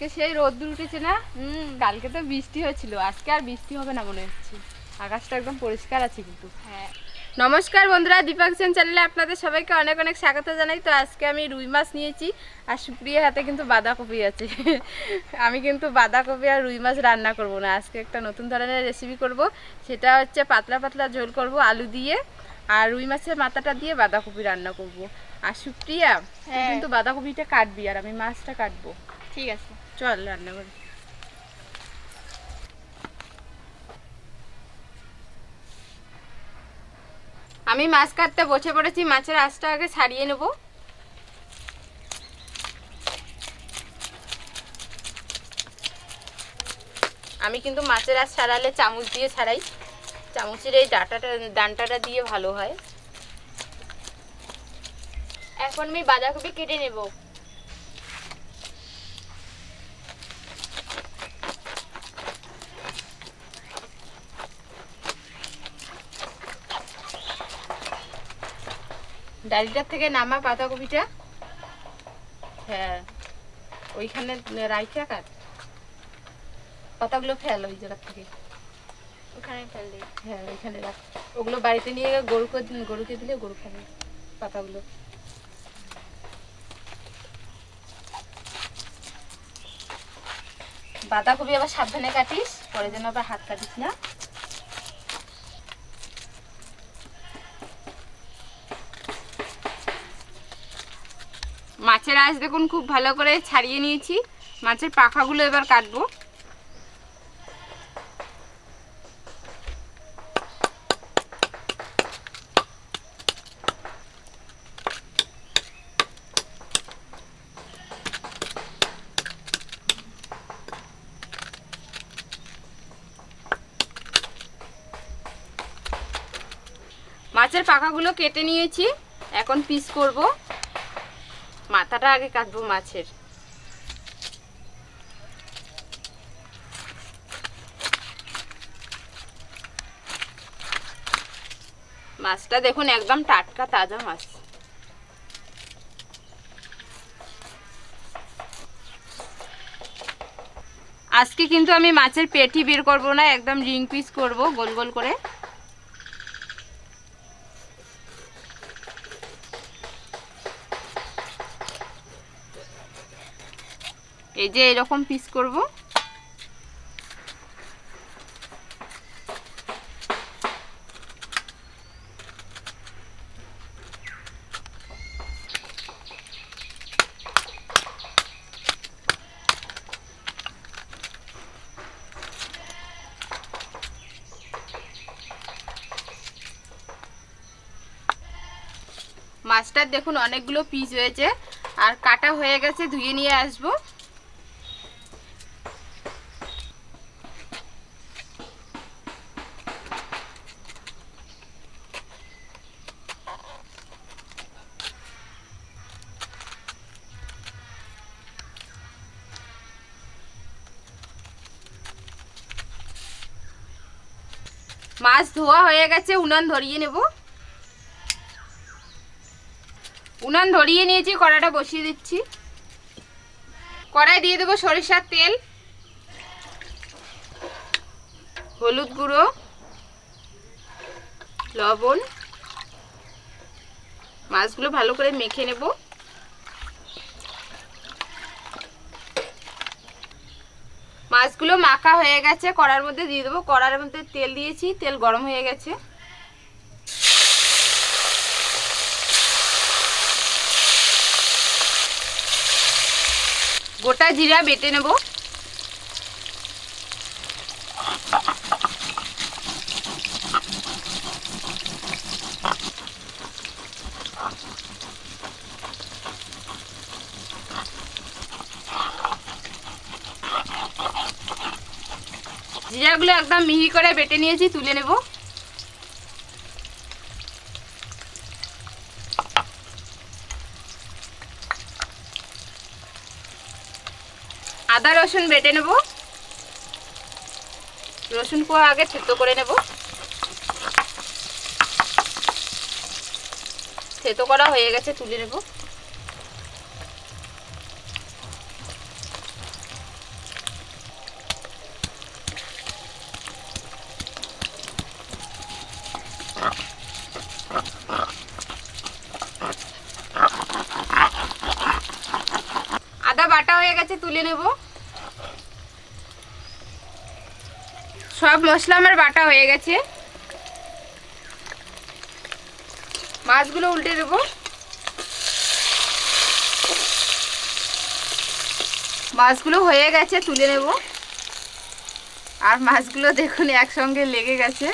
আজকে সেই রোদ্দুর উঠেছে না? হুম কালকে তো বৃষ্টি হয়েছিল। আজকে আর বৃষ্টি হবে না মনে হচ্ছে। আকাশটা একদম পরিষ্কার আছে কিন্তু। হ্যাঁ। নমস্কার বন্ধুরা দীপক সেন চ্যানেলে আপনাদের সবাইকে অনেক অনেক স্বাগত জানাই। তো আজকে আমি রুই মাছ নিয়েছি আর সুপ্রিয়া হাতে কিন্তু বাঁধাকপি আছে। আমি কিন্তু বাঁধাকপি আর রুই মাছ রান্না করব না। আজকে একটা নতুন ধরনের রেসিপি করব। সেটা হচ্ছে পাতলা পাতলা ঝোল করব আলু দিয়ে আর রুই মাছের মাথাটা দিয়ে বাঁধাকপি রান্না করব। আর সুপ্রিয়া হ্যাঁ। কিন্তু বাঁধাকপিটা কাটবি আর আমি মাছটা কাটবো। ঠিক আছে। চল, রান্না করি। আমি মাছ কাটতে বসে পড়েছি, মাছের আঁশটা আগে ছাড়িয়ে নেব। আমি কিন্তু মাছের আঁশ ছাড়ালে চামচ দিয়ে ছাড়াই। চামচের এই ডাটাটা ডান্টাটা দিয়ে ভালো হয়। এখন আমি বাঁধাকপি কেটে নেব। ডালিটার থেকে নামা পাতাকপিটা। হ্যাঁ ওইখানে রাইখা কাট পাতাগুলো ফেল ওই জায়গা থেকে। ওখানে ফেল দিই হ্যাঁ ওইখানে রাখ। ওগুলো বাড়িতে নিয়ে গিয়ে গরুকে গরুকে দিলে গরু খাবে পাতাগুলো। বাঁধাকপি আবার সাবধানে কাটিস পরে যেন আবার হাত কাটিস না। মাছের আঁশ দেখুন খুব ভালো করে ছাড়িয়ে নিয়েছি। মাছের পাখাগুলো এবার কাটবো। মাছের পাখাগুলো কেটে নিয়েছি। এখন পিস করব। মাথাটা আগে কাটবো মাছের। মাছটা দেখুন একদম টাটকা তাজা মাছ। আজকে কিন্তু আমি মাছের পেটি বের করব না, একদম রিং পিস করব গোল গোল করে। এই যে এরকম পিস করব। মাছটার দেখুন অনেকগুলো পিস হয়েছে। আর কাটা হয়ে গেছে, ধুয়ে নিয়ে আসব। মাছ ধোয়া হয়ে গেছে, উনান ধরিয়ে নেব। উনান ধরিয়ে নিয়েছি, কড়াটা বসিয়ে দিচ্ছি। কড়াই দিয়ে দেবো সরিষার তেল, হলুদ গুঁড়ো, লবণ। মাছগুলো ভালো করে মেখে নেব। মাছগুলো মাখা হয়ে গেছে, কড়ার মধ্যে দিয়ে দেবো। কড়ার মধ্যে তেল দিয়েছি, তেল গরম হয়ে গেছে। গোটা জিরা বেটে নেব। জিরাগুলো একদম মিহি করে বেটে নিয়েছি, তুলে নেব। আদা, রসুন বেটে নেব। রসুন কোয়া আগে থেতো করে নেব। থেতো করা হয়ে গেছে, তুলে নেব বাটা হয়ে গেছে তুলে নেব সব মশলা আমার বাটা হয়ে গেছে। মাছগুলো উল্টে দেবো। মাছগুলো হয়ে গেছে, তুলে নেব। আর মাছগুলো দেখুন একসঙ্গে লেগে গেছে।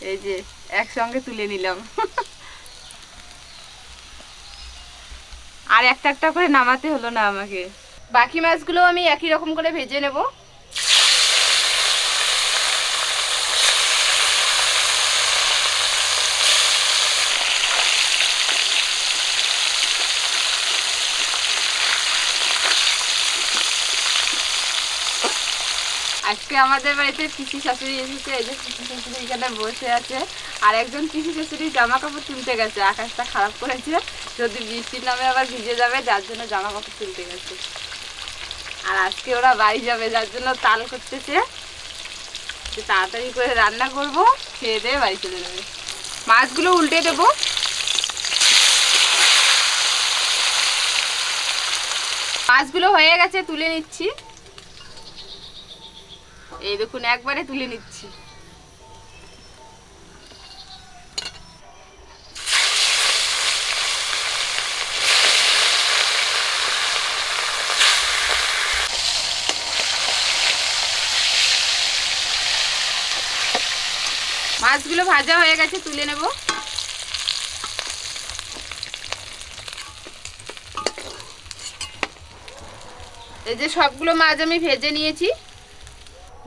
এই যে, একসঙ্গে তুলে নিলাম। আর একটা একটা করে নামাতে হলো না আমাকে। বাকি মাছগুলো আমি একই রকম করে ভেজে নেব। আজকে আমাদের বাড়িতে পিসি শাশুড়ি এসেছে, এই যে পিসি শাশুড়ি এখানে বসে আছে। আর একজন পিসি শাশুড়ি জামা কাপড় তুলতে গেছে, আকাশটা খারাপ করেছে, যদি বৃষ্টির নামে আবার ভিজে যাবে, যার জন্য জামা কাপড় তুলতে গেছে। আর আজকে ওরা বাড়ি যাবে, যার জন্য তাল করতেছে। তাড়াতাড়ি করে রান্না করব, খেয়ে দিয়ে বাড়ি চলে যাবে। মাছগুলো উল্টে দেবো। মাছগুলো হয়ে গেছে, তুলে নিচ্ছি। এই দেখুন, একবারে তুলে নিচ্ছি। মাছগুলো ভাজা হয়ে গেছে, তুলে নেব। এই যে সবগুলো মাছ আমি ভেজে নিয়েছি।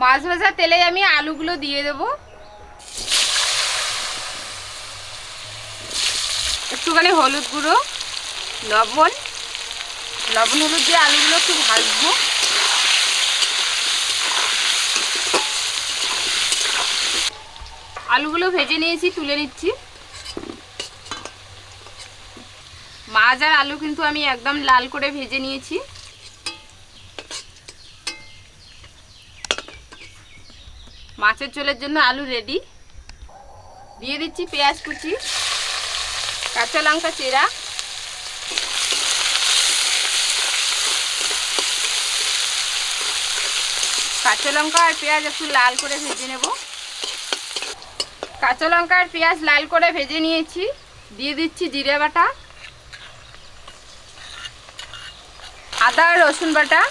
মাছ ভাজা তেলে আমি আলুগুলো দিয়ে দেব। একটুখানি হলুদ গুঁড়ো, লবণ। লবণ, হলুদ দিয়ে আলুগুলো একটু ভাজবো। আলুগুলো ভেজে নিয়েছি, তুলে নিচ্ছি। মাছ আর আলু কিন্তু আমি একদম লাল করে ভেজে নিয়েছি। মাছের ঝোলের জন্য আলু রেডি দিয়ে দিচ্ছি পেঁয়াজ কুচি, কাঁচা লঙ্কা চেরা। কাঁচা লঙ্কা আর পেঁয়াজ একটু লাল করে ভেজে নেব। কাঁচা লঙ্কা আর পেঁয়াজ লাল করে ভেজে নিয়েছি। দিয়ে দিচ্ছি জিরে বাটা, আদা আর রসুন বাটা।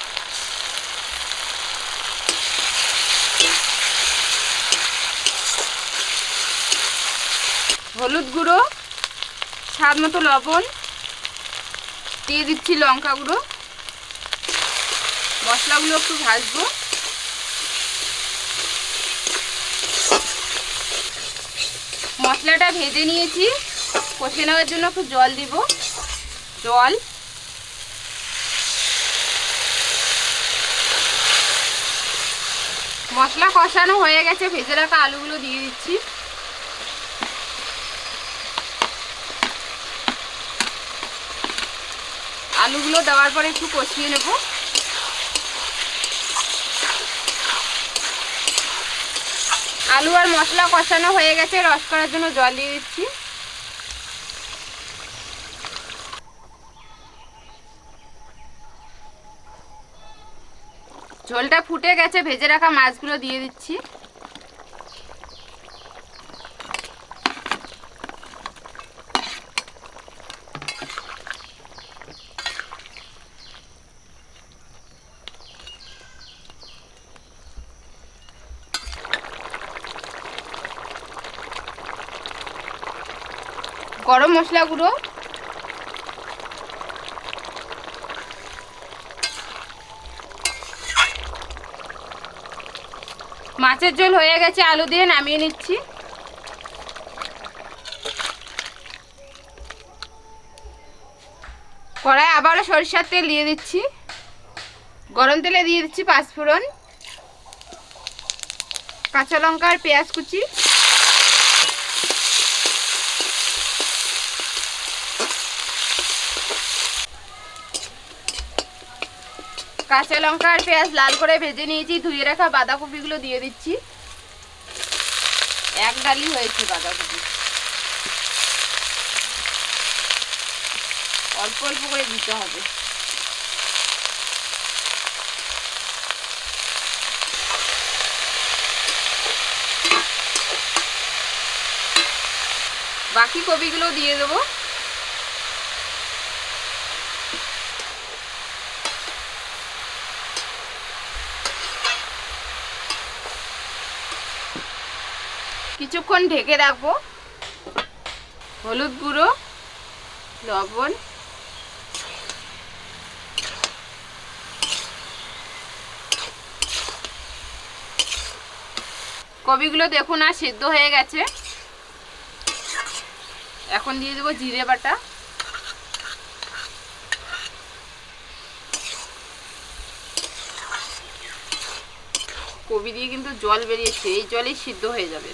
হলুদ গুঁড়ো, স্বাদ মতো লবণ, দিয়ে দিচ্ছি লঙ্কা গুঁড়ো। মশলাগুলো একটু ভাজবো। মশলাটা ভেজে নিয়েছি। কষে নেওয়ার জন্য একটু জল দিব। জল। মশলা কষানো হয়ে গেছে। ভেজে রাখা আলুগুলো দিয়ে দিচ্ছি। আলুগুলো দেওয়ার পরে একটু কষিয়ে নেব। আলু আর মশলা কষানো হয়ে গেছে, রস করার জন্য জল দিয়ে দিচ্ছি। ঝোলটা ফুটে গেছে, ভেজে রাখা মাছগুলো দিয়ে দিচ্ছি। গরম মশলা গুঁড়ো। মাছের ঝোল হয়ে গেছে, আলু দিয়ে নামিয়ে নিচ্ছি। কড়াই আবারও সরিষার তেল দিয়ে দিচ্ছি। গরম তেলে দিয়ে দিচ্ছি পাঁচফোড়ন, কাঁচা লঙ্কা আর পেঁয়াজ কুচি। কাঁচা লঙ্কা আর পেঁয়াজ লাল করে ভেজে নিয়েছি, ধুয়ে রাখা বাঁধাকপিগুলো দিয়ে দিচ্ছি। এক ডালি হয়েছে বাঁধাকপি। অল্প অল্প করে দিতে হবে। বাকি কপিগুলো দিয়ে দেবো। কিছুক্ষণ ঢেকে রাখব। হলুদ গুঁড়ো, লবণ। কবিগুলো দেখুন আর সিদ্ধ হয়ে গেছে। এখন দিয়ে দেবো জিরে বাটা। কবি দিয়ে কিন্তু জল বেরিয়েছে, এই জলেই সিদ্ধ হয়ে যাবে।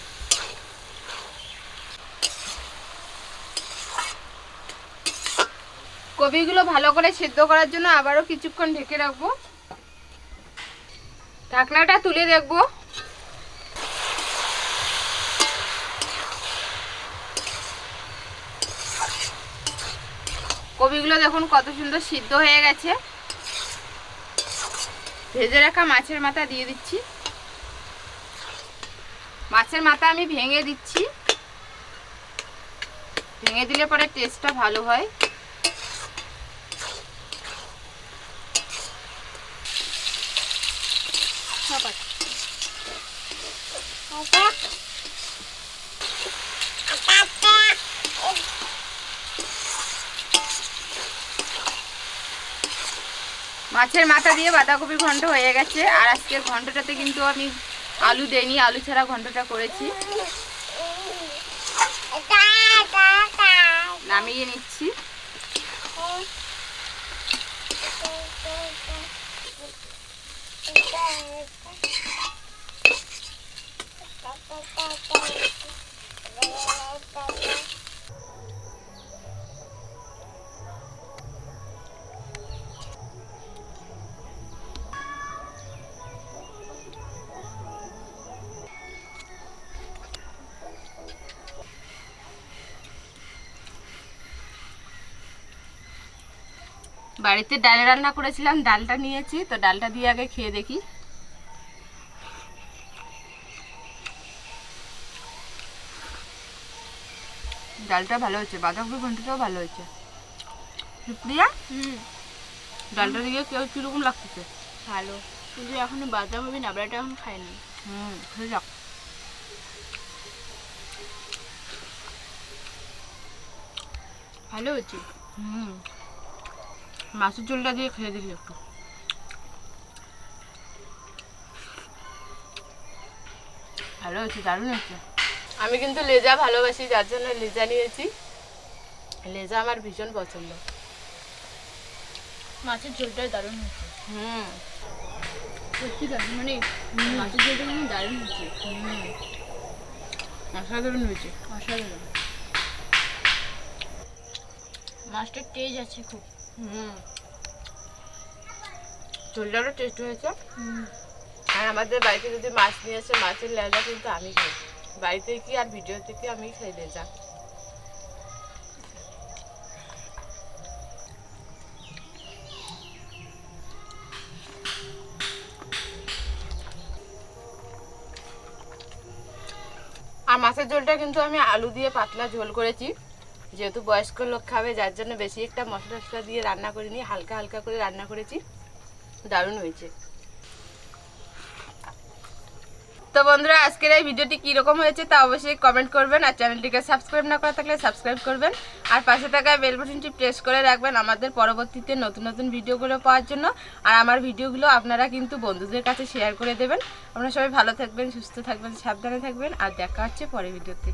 কপিগুলো ভালো করে সিদ্ধ করার জন্য আবারও কিছুক্ষণ ঢেকে রাখব। ঢাকনাটা তুলে দেখব। কপিগুলো দেখুন কত সুন্দর সিদ্ধ হয়ে গেছে। ভেজে রাখা মাছের মাথা দিয়ে দিচ্ছি। মাছের মাথা আমি ভেঙে দিচ্ছি। ভেঙে দিলে পরে টেস্টটা ভালো হয়। মাছের মাথা দিয়ে বাঁধাকপি ঘন্ট হয়ে গেছে। আর আজকের ঘন্টটাতে কিন্তু আমি আলু দেইনি, আলু ছাড়া ঘন্টটা করেছি। নামিয়ে নিচ্ছি। বাড়িতে ডাল রান্না করেছিলাম ডালটা নিয়েছি তো ডালটা দিয়ে আগে খেয়ে দেখি। ডালটা ভালো হয়েছে বাঁধাকপি ঘন্টটাও ভালো হয়েছে। প্রিয়া? হুম। ডালটা দিয়ে কেউ কীরকম লাগতেছে? ভালো। কিন্তু এখনও বাঁধাকপি নাবড়াটা এখন খাইনি। হুম খেয়ে যাক ভালো হচ্ছে হুম। মাছের ঝোলটা দিয়ে খেয়ে দেখি একটু। ভালো হয়েছে দারুণ হয়েছে। আমি কিন্তু লেজা ভালোবাসি যার জন্য লেজা নিয়েছি। লেজা আমার ভীষণ পছন্দ। মাছের ঝোলটা দারুণ হচ্ছে হুম। সত্যি দারুণ মানে মাছের ঝোলটা কিন্তু দারুণ হুম। অসাধারণ হয়েছে। অসাধারণ। মাছটার তেজ আছে খুব। হুম। ঝোলটারও টেস্ট হয়েছে? আর আমাদের বাড়িতে যদি মাছ নিয়ে আসে মাছের লেজা কিন্তু আমি খাই। বাড়িতে কি আর ভিডিওতে কি আমি খাই লেজা? আর মাছের ঝোলটা কিন্তু আমি আলু দিয়ে পাতলা ঝোল করেছি। যেহেতু বয়স্ক লোক খাবে, যার জন্য বেশি একটা মশলা টশলা দিয়ে রান্না করিনি, হালকা হালকা করে রান্না করেছি। দারুণ হয়েছে। তো বন্ধুরা, আজকের এই ভিডিওটি কীরকম হয়েছে তা অবশ্যই কমেন্ট করবেন আর চ্যানেলটিকে সাবস্ক্রাইব না করা থাকলে সাবস্ক্রাইব করবেন। আর পাশে থাকা বেল বাটনটি প্রেস করে রাখবেন আমাদের পরবর্তীতে নতুন নতুন ভিডিওগুলো পাওয়ার জন্য। আর আমার ভিডিওগুলো আপনারা কিন্তু বন্ধুদের কাছে শেয়ার করে দেবেন। আপনারা সবাই ভালো থাকবেন, সুস্থ থাকবেন, সাবধানে থাকবেন। আর দেখা হচ্ছে পরের ভিডিওতে।